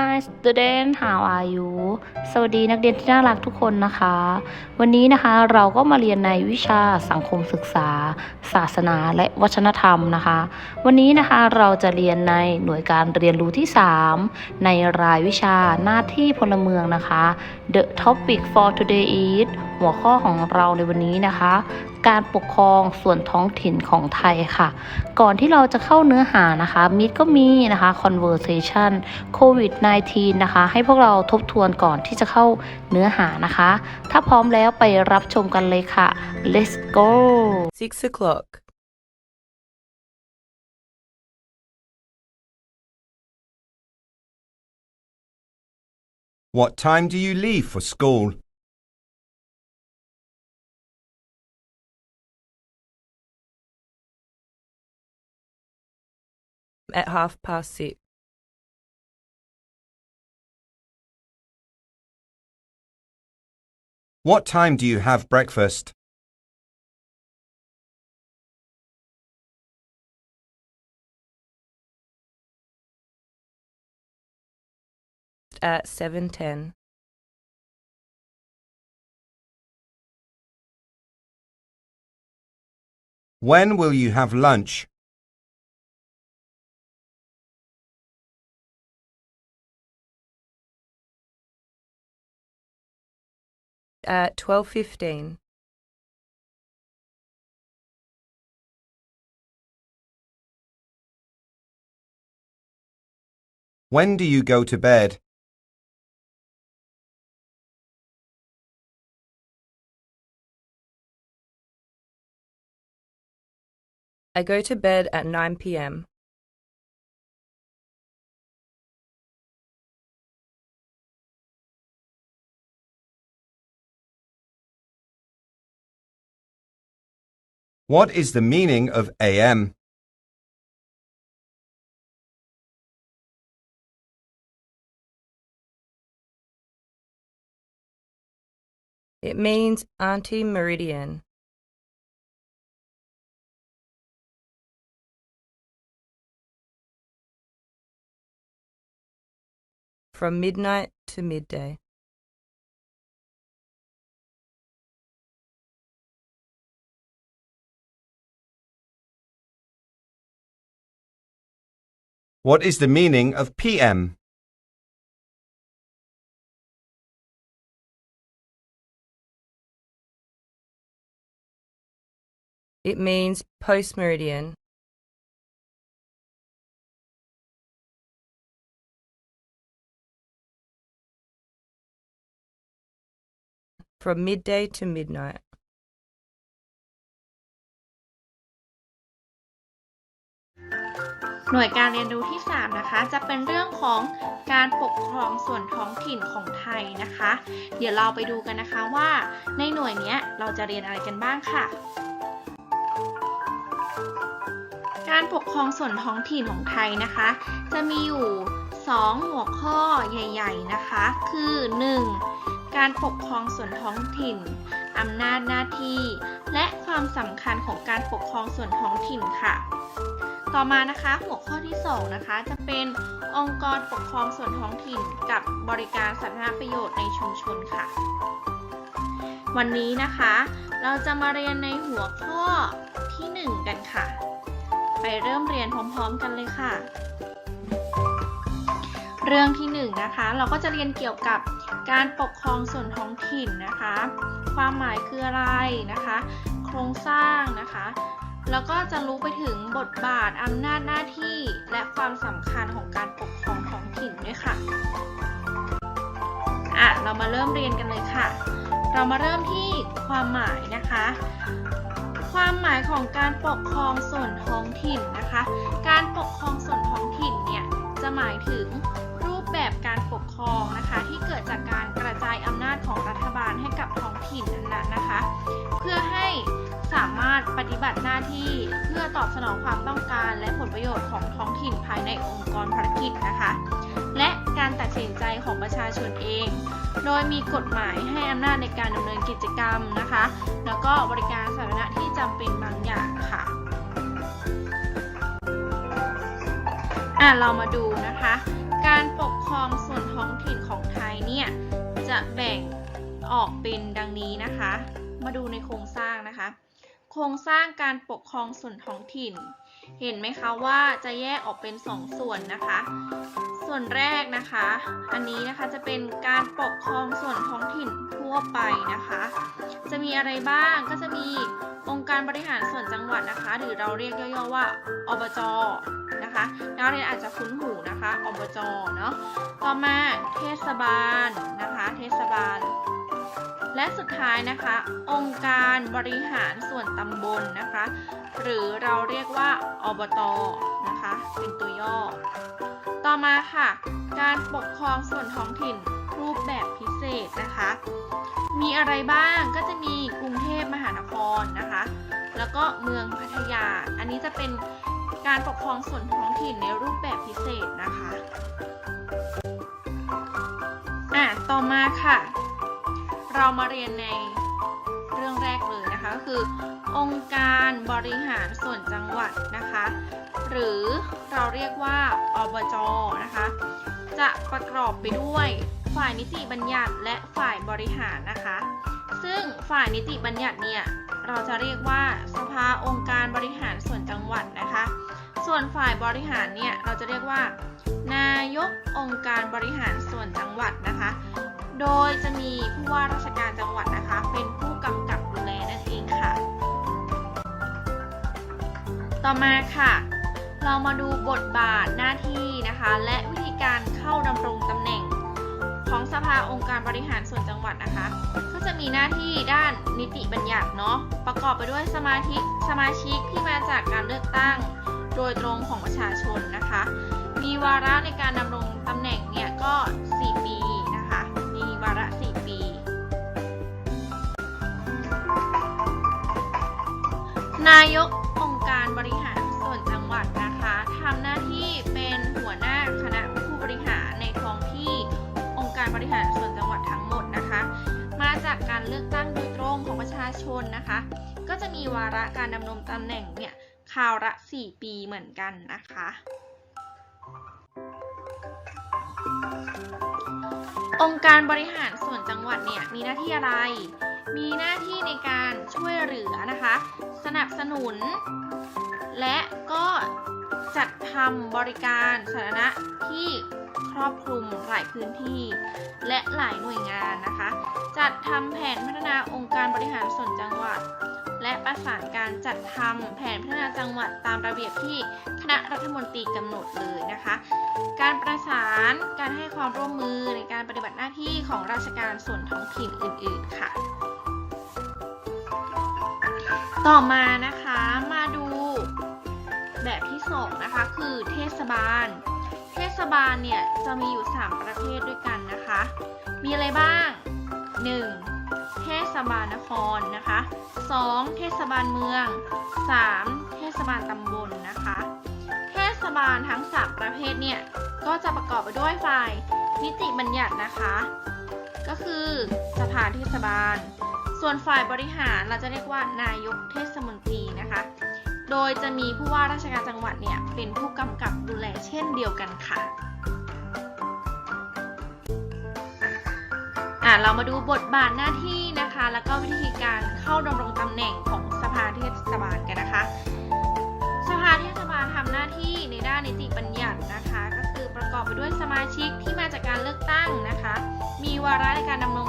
Hi student how are you สวัสดีนักเรียนที่น่ารักทุกคนนะคะ วันนี้นะคะเราก็มาเรียนในวิชาสังคมศึกษา ศาสนาและวัฒนธรรมนะคะ วันนี้นะคะเราจะเรียนในหน่วยการเรียนรู้ที่ 3 ในรายวิชาหน้าที่พลเมืองนะคะ The topic for today is หัวข้อของเราในวันนี้นะคะ การปกครองส่วนท้องถิ่นของไทยค่ะ ก่อนที่เราจะเข้าเนื้อหานะคะมิดก็มีนะคะ conversation covid 19นะคะ ให้พวกเราทบทวนก่อนที่จะเข้าเนื้อหานะคะ ถ้าพร้อมแล้วไปรับชมกันเลยค่ะ let's go Six o'clock. What time do you leave for school? At half past six. What time do you have breakfast? At seven ten. When will you have lunch? At twelve fifteen. When do you go to bed? I go to bed at nine p.m. What is the meaning of AM? It means anti meridian. From midnight to midday. What is the meaning of PM? It means post meridian. From midday to midnight. หน่วยการเรียนรู้ที่ 3 นะคะ จะเป็นเรื่องของการปกครองส่วนท้องถิ่นของไทยนะคะ เดี๋ยวเราไปดูกันนะคะว่า ในหน่วยนี้เราจะเรียนอะไรกันบ้างค่ะ การปกครองส่วนท้องถิ่นของไทยนะคะ จะมีอยู่ 2 หัวข้อใหญ่ ๆนะคะ คือ 1. การปกครองส่วนท้องถิ่นอำนาจหน้าที่ และความสำคัญของการปกครองส่วนท้องถิ่นค่ะ ต่อมานะคะหัวข้อที่ 2 นะคะ จะเป็นองค์กรปกครองส่วนท้องถิ่นกับบริการสาธารณประโยชน์ในชุมชนค่ะ วันนี้นะคะ เราจะมาเรียนในหัวข้อที่ 1 กันค่ะ ไปเริ่มเรียนพร้อมๆกันเลยค่ะ เรื่องที่1นงนะคะเราก็จะเรียนเกี่ยวกับการปกครองส่วนท้องถิ่นนะคะ ความหมายคืออะไรนะคะ โครงสร้างนะคะ แล้วก็จะรู้ไปถึงบทบาทอำนาจหน้าที่และความสำคัญของการปกครองท้องถิ่นด้วยค่ะ อะ เรามาเริ่มเรียนกันเลยค่ะ เรามาเริ่มที่ความหมายนะคะ ความหมายของการปกครองส่วนท้องถิ่นนะคะ การปกครองส่วนท้องถิ่นเนี่ยจะหมายถึงรูปแบบการปกครองนะคะที่เกิดจากการกระจายอำนาจของรัฐบาลให้กับท้องถิ่นนั้นๆนะคะ เพื่อให้ สามารถปฏิบัติหน้าที่เพื่อตอบสนองความต้องการ และผลประโยชน์ของท้องถิ่นภายในองค์กรภารกิจนะคะ และการตัดสินใจของประชาชนเอง โดยมีกฎหมายให้อำนาจในการดำเนินกิจกรรมนะคะ แล้วก็บริการสาธารณะที่จำเป็นบางอย่างค่ะอะ เรามาดูนะคะ การปกครองส่วนท้องถิ่นของไทยเนี่ยจะแบ่งออกเป็นดังนี้นะคะ มาดูในโครงสร้างนะคะ โครงสร้างการปกครองส่วนท้องถิ่น เห็นไหมคะว่าจะแยกออกเป็นสองส่วนนะคะ ส่วนแรกนะคะ อันนี้นะคะจะเป็นการปกครองส่วนท้องถิ่นทั่วไปนะคะ จะมีอะไรบ้างก็จะมีองค์การบริหารส่วนจังหวัดนะคะ หรือเราเรียกย่อๆว่าอบจนะคะนักเรียนอาจจะคุ้นหูนะคะอบจเนาะต่อมาเทศบาลนะคะ เทศบาล และสุดท้ายนะคะ องค์การบริหารส่วนตำบลนะคะ หรือเราเรียกว่าอบตนะคะ เป็นตัวย่อ ต่อมาค่ะ การปกครองส่วนท้องถิ่นรูปแบบพิเศษนะคะ มีอะไรบ้างก็จะมีกรุงเทพมหานครนะคะ แล้วก็เมืองพัทยา อันนี้จะเป็นการปกครองส่วนท้องถิ่นในรูปแบบพิเศษนะคะ อะ ต่อมาค่ะ เรามาเรียนในเรื่องแรกเลยนะคะก็คือ องค์การบริหารส่วนจังหวัดนะคะ หรือเราเรียกว่าอบจนะคะ จะประกอบไปด้วยฝ่ายนิติบัญญัติและฝ่ายบริหารนะคะ ซึ่งฝ่ายนิติบัญญัติเนี่ยเราจะเรียกว่าสภาองค์การบริหารส่วนจังหวัดนะคะ ส่วนฝ่ายบริหารเนี่ยเราจะเรียกว่า นายกองค์การบริหารส่วนจังหวัดนะคะ โดยจะมีผู้ว่าราชการจังหวัดนะคะ เป็นผู้กำกับดูแลนั่นเองค่ะ ต่อมาค่ะ เรามาดูบทบาทหน้าที่นะคะ และวิธีการเข้าดำรงตำแหน่งของสภาองค์การบริหารส่วนจังหวัดนะคะ ก็จะมีหน้าที่ด้านนิติบัญญัติเนาะประกอบไปด้วยสมาชิกสมาชิกที่มาจากการเลือกตั้ง โดยตรงของประชาชนนะคะ มีวาระในการดำรงตำแหน่งเนี่ยก็ นายกองค์การบริหารส่วนจังหวัดนะคะทำหน้าที่เป็นหัวหน้าคณะผู้บริหารในท้องที่องค์การบริหารส่วนจังหวัดทั้งหมดนะคะ มาจากการเลือกตั้งโดยตรงของประชาชนนะคะ ก็จะมีวาระการดำรงตำแหน่งเนี่ยคราวละ 4 ปีเหมือนกันนะคะ องค์การบริหารส่วนจังหวัดเนี่ยมีหน้าที่อะไร มีหน้าที่ในการช่วยเหลือนะคะ สนับสนุน และก็จัดทำบริการสาธารณะที่ครอบคลุมหลายพื้นที่ และหลายหน่วยงานนะคะ จัดทำแผนพัฒนาองค์การบริหารส่วนจังหวัด และประสานการจัดทำแผนพัฒนาจังหวัดตามระเบียบที่คณะรัฐมนตรีกำหนดเลยนะคะ การประสานการให้ความร่วมมือในการปฏิบัติหน้าที่ของราชการส่วนท้องถิ่นอื่น ๆ ค่ะ ต่อมานะคะมาดูแบบที่สองนะคะคือเทศบาล เทศบาลเนี่ยจะมีอยู่ 3 ประเภทด้วยกันนะคะ มีอะไรบ้าง 1. เทศบาลนครนะคะ 2. เทศบาลเมือง 3. เทศบาลตำบลนะคะ เทศบาลทั้ง 3 ประเภทเนี่ยก็จะประกอบไปด้วยฝ่ายนิติบัญญัตินะคะ ก็คือสภาเทศบาล ส่วนฝ่ายบริหารเราจะเรียกว่านายกเทศมนตรีนะคะ โดยจะมีผู้ว่าราชการจังหวัดเนี่ยเป็นผู้กำกับดูแลเช่นเดียวกันค่ะอะ เรามาดูบทบาทหน้าที่นะคะ แล้วก็วิธีการเข้าดำรงตำแหน่งของสภาเทศบาลกันนะคะ สภาเทศบาลทำหน้าที่ในด้านนิติบัญญัตินะคะ ก็คือประกอบไปด้วยสมาชิกที่มาจากการเลือกตั้งนะคะ มีวาระในการดำรง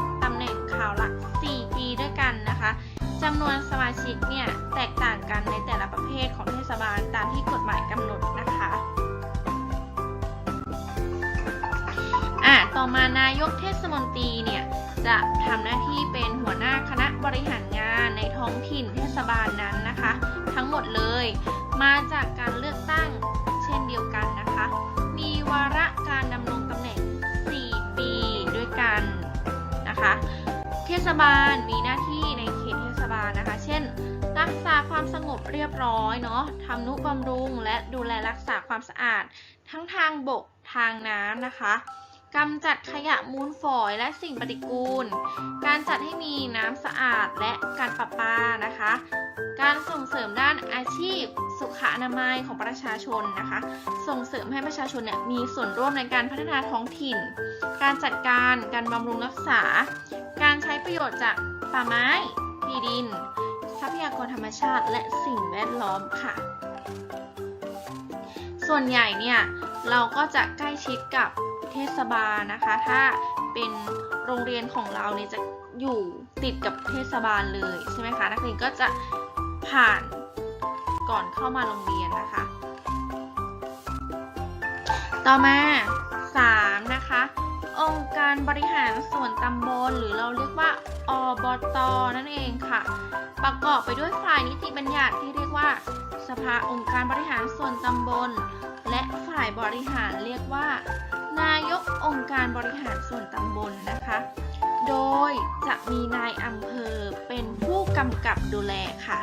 จำนวนสมาชิกเนี่ยแตกต่างกันในแต่ละประเภทของเทศบาลตามที่กฎหมายกำหนดนะคะอะต่อมานายกเทศมนตรีเนี่ยจะทำหน้าที่เป็นหัวหน้าคณะบริหารงานในท้องถิ่นเทศบาลนั้นนะคะ ทั้งหมดเลยมาจากการเลือกตั้งเช่นเดียวกันนะคะ มีวาระการดำรงตำแหน่ง 4 ปีด้วยกันนะคะ เทศบาลมี รักษาความสงบเรียบร้อยเนาะทำนุบำรุงและดูแลรักษาความสะอาด ทั้งทางบกทางน้ำนะคะกำจัดขยะมูลฝอยและสิ่งปฏิกูล การจัดให้มีน้ำสะอาดและการประปานะคะ การส่งเสริมด้านอาชีพสุขอนามัยของประชาชนนะคะ ส่งเสริมให้ประชาชนเนี่ยมีส่วนร่วมในการพัฒนาท้องถิ่น การจัดการ การบำรุงรักษา การใช้ประโยชน์จากป่าไม้ที่ดิน รัพยากรธรรมชาติและสิ่งแวดล้อมค่ะ ส่วนใหญ่เนี่ยเราก็จะใกล้ชิดกับเทศบาลนะคะ ถ้าเป็นโรงเรียนของเราเนี่ยจะอยู่ติดกับเทศบาลเลยใช่ไหมคะนักเรียนก็จะผ่านก่อนเข้ามาโรงเรียนนะคะ ต่อมา 3 นะคะ องค์การบริหารส่วนตำบลหรือเราเรียกว่าอบตนั่นเองค่ะ ประกอบไปด้วยฝ่ายนิติบัญญัติที่เรียกว่า สภาองค์การบริหารส่วนตำบล และฝ่ายบริหารเรียกว่า นายกองค์การบริหารส่วนตำบลนะคะ โดยจะมีนายอำเภอเป็นผู้กำกับดูแลค่ะ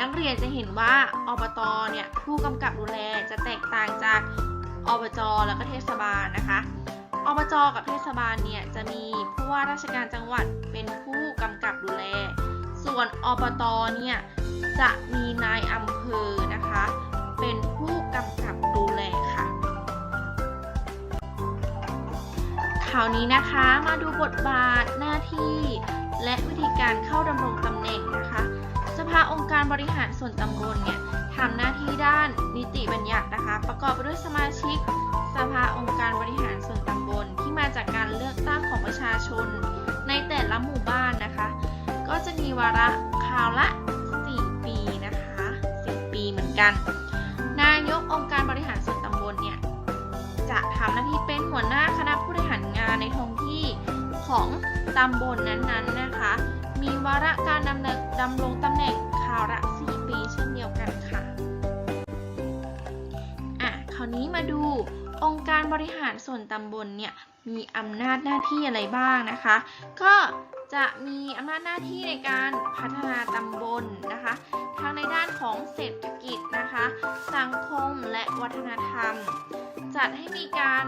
นักเรียนจะเห็นว่าอบตเนี่ยผู้กำกับดูแลจะแตกต่างจากอบจแล้วก็เทศบาลนะคะอบจกับเทศบาลเนี่ยจะมีผู้ว่าราชการจังหวัดเป็นผู้กำกับดูแล ส่วนอบตเนี่ยจะมีนายอำเภอนะคะ เป็นผู้กำกับดูแลค่ะ คราวนี้นะคะมาดูบทบาทหน้าที่ และวิธีการเข้าดำรงตำแหน่งนะคะ สภาองค์การบริหารส่วนตำบลเนี่ยทำหน้าที่ด้านนิติบัญญัตินะคะ ประกอบไปด้วยสมาชิก สภาองค์การบริหารส่วนตำบล ที่มาจากการเลือกตั้งของประชาชน ในแต่ละหมู่บ้านนะคะ ก็จะมีวาระคราวละ 4 ปีนะคะ4ปีเหมือนกัน นายกองค์การบริหารส่วนตำบลเนี่ยจะทำหน้าที่เป็นหัวหน้าคณะผู้บริหารงานในท้องที่ของตำบลนั้นๆนะคะ มีวาระการดำเนินดำรงตำแหน่งคราวละ 4 ปีเช่นเดียวกันค่ะอะ คราวนี้มาดู องค์การบริหารส่วนตำบลเนี่ยมีอำนาจหน้าที่อะไรบ้างนะคะ ก็จะมีอำนาจหน้าที่ในการพัฒนาตำบลนะคะทั้งในด้านของเศรษฐกิจนะคะ สังคมและวัฒนธรรม จัดให้มีการ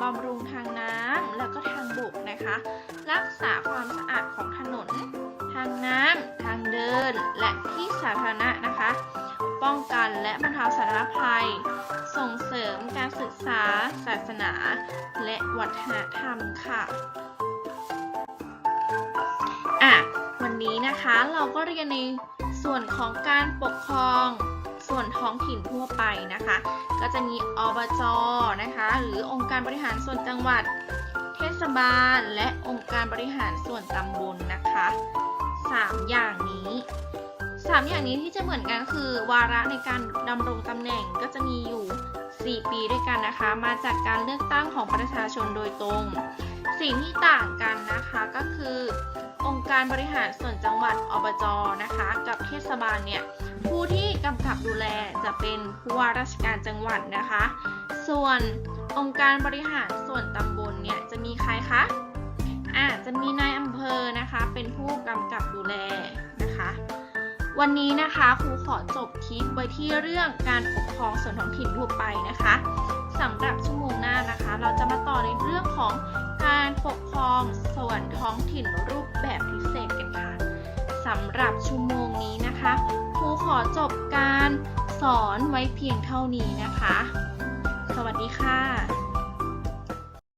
บำรุงทางน้ำแล้วก็ทางบกนะคะ รักษาความสะอาดของถนน ทางน้ำทางเดิน และที่สาธารณะนะคะ ป้องกันและบรรเทาสาธารณภัย ส่งเสริมการศึกษา ศาสนา และวัฒนธรรมค่ะอะวันนี้นะคะเราก็เรียนในส่วนของการปกครอง ส่วนท้องถิ่นทั่วไปนะคะ ก็จะมีอบจนะคะ หรือองค์การบริหารส่วนจังหวัด เทศบาล และองค์การบริหารส่วนตำบลนะคะสามอย่างนี้ สามอย่างนี้ที่จะเหมือนกันคือ วาระในการดำรงตำแหน่งก็จะมีอยู่ 4 ปีด้วยกันนะคะ มาจากการเลือกตั้งของประชาชนโดยตรง สิ่งที่ต่างกันนะคะก็คือ องค์การบริหารส่วนจังหวัดอบจนะคะ กับเทศบาลเนี่ยผู้ที่กำกับดูแลจะเป็นผู้ว่าราชการจังหวัดนะคะ ส่วนองค์การบริหารส่วนตำบลเนี่ยจะมีใครคะอ่าจะมีนายอำเภอนะคะ เป็นผู้กำกับดูแลนะคะ วันนี้นะคะครูขอจบคลิปไว้ที่เรื่องการปกครองส่วนท้องถิ่นทั่วไปนะคะสำหรับชั่วโมงหน้านะคะ เราจะมาต่อในเรื่องของการปกครองส่วนท้องถิ่นรูปแบบพิเศษกันค่ะสำหรับชั่วโมงนี้นะคะครูขอจบการสอนไว้เพียงเท่านี้นะคะ สวัสดีค่ะ